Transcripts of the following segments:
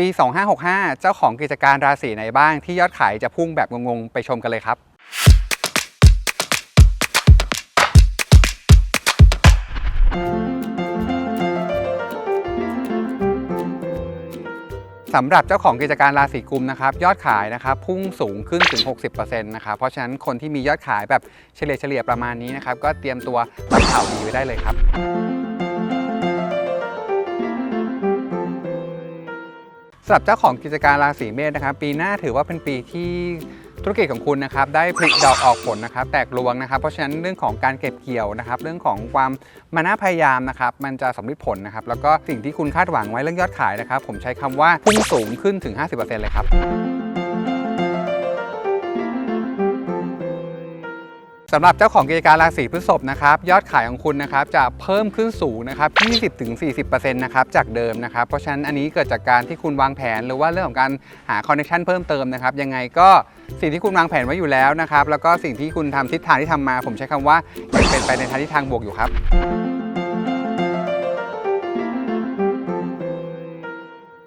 ปี 2565 เจ้าของกิจการราศีไหนบ้างที่ยอดขายจะพุ่งแบบงงๆ ไปชมกันเลยครับ สำหรับเจ้าของกิจการราศีกุมนะครับ ยอดขายนะครับ พุ่งสูงขึ้นถึง 60%นะครับ เพราะฉะนั้นคนที่มียอดขายแบบเฉลี่ยเฉลี่ยๆประมาณนี้นะครับ ก็เตรียมตัวรับข่าวดีไว้ได้เลยครับำหรับเจ้าของกิจการราศีเมษนะครับ ปีหน้าถือว่าเป็นปีที่ธุรกิจของคุณนะครับได้ผลิดอกออกผลนะครับ แตกรวงนะครับ เพราะฉะนั้นเรื่องของการเก็บเกี่ยวนะครับ เรื่องของความมานะพยายามนะครับ มันจะสำเร็จผลนะครับ แล้วก็สิ่งที่คุณคาดหวังไว้เรื่องยอดขายนะครับ ผมใช้คำว่าพุ่งสูงขึ้นถึง 50%เลยครับ สำหรับเจ้าของกิจการราศีพฤษภนะครับยอดขายของคุณนะครับจะเพิ่มขึ้นสูงนะครับ 20-40%นะครับจากเดิมนะครับ เพราะฉะนั้นอันนี้เกิดจากการที่คุณวางแผน หรือว่าเรื่องของการหาคอนเนคชันเพิ่มเติมนะครับ ยังไงก็สิ่งที่คุณวางแผนไว้อยู่แล้วนะครับ แล้วก็สิ่งที่คุณทำทิศทางที่ทำมา ผมใช้คำว่ายังเป็นไปในทางทิศทางบวกอยู่ครับ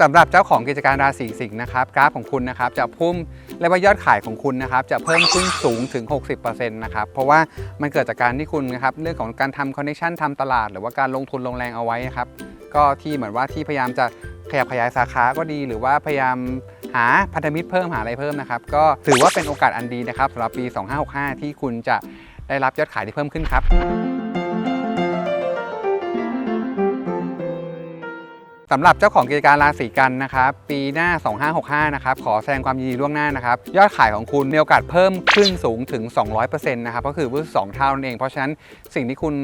สำหรับเจ้าของกิจการราศีสิงห์นะครับกราฟของคุณนะครับจะพุ่มเรียกว่ายอดขายของคุณนะครับจะเพิ่มขึ้นสูงถึง 60%นะครับเพราะว่ามันเกิดจากการที่คุณนะครับเรื่องของการทำคอนเนคชันทำตลาด หรือว่าการลงทุนลงแรงเอาไว้นะครับก็ที่เหมือนว่าที่พยายามจะขยับขยายสาขาก็ดี หรือว่าพยายามหาพันธมิตรเพิ่มหาอะไรเพิ่มนะครับก็ถือว่าเป็นโอกาสอันดีนะครับสำหรับปี 2565 ที่คุณจะได้รับยอดขายที่เพิ่มขึ้นครับ สำหรับเจ้าของกิจการราศีกันนะครับ ปีหน้า 2565 นะครับ ขอแสดงความยินดีล่วงหน้านะครับ ยอดขายของคุณมีโอกาสเพิ่มขึ้นสูงถึง 200%นะครับ ก็คือว่า2เท่านั่นเอง เพราะฉะนั้นสิ่งที่คุณ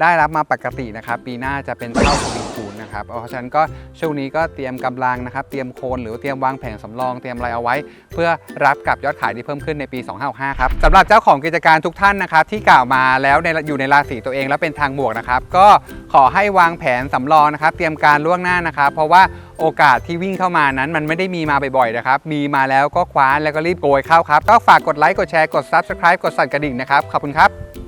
ได้รับมาปกตินะครับ ปีหน้าจะเป็นเท่าทวีคูณนะครับ เพราะฉะนั้นก็ช่วงนี้ก็เตรียมกำลังนะครับ เตรียมโคนหรือเตรียมวางแผนสำรอง เตรียมอะไรเอาไว้ เพื่อรับกับยอดขายที่เพิ่มขึ้นในปี 2565 ครับสำหรับเจ้าของกิจการทุกท่านนะครับที่กล่าวมาแล้วในอยู่ในราศีตัวเองแล้วเป็นทางบวกนะครับ ก็ขอให้วางแผนสำรองนะครับ เตรียมการล่วงหน้านะครับ เพราะว่าโอกาสที่วิ่งเข้ามานั้นมันไม่ได้มีมาบ่อยๆนะครับ มีมาแล้วก็คว้าแล้วก็รีบโกยเข้าครับ ก็ฝากกดไลค์ กดแชร์ กด Subscribe กดสั่นกระดิ่งนะครับ ขอบคุณครับ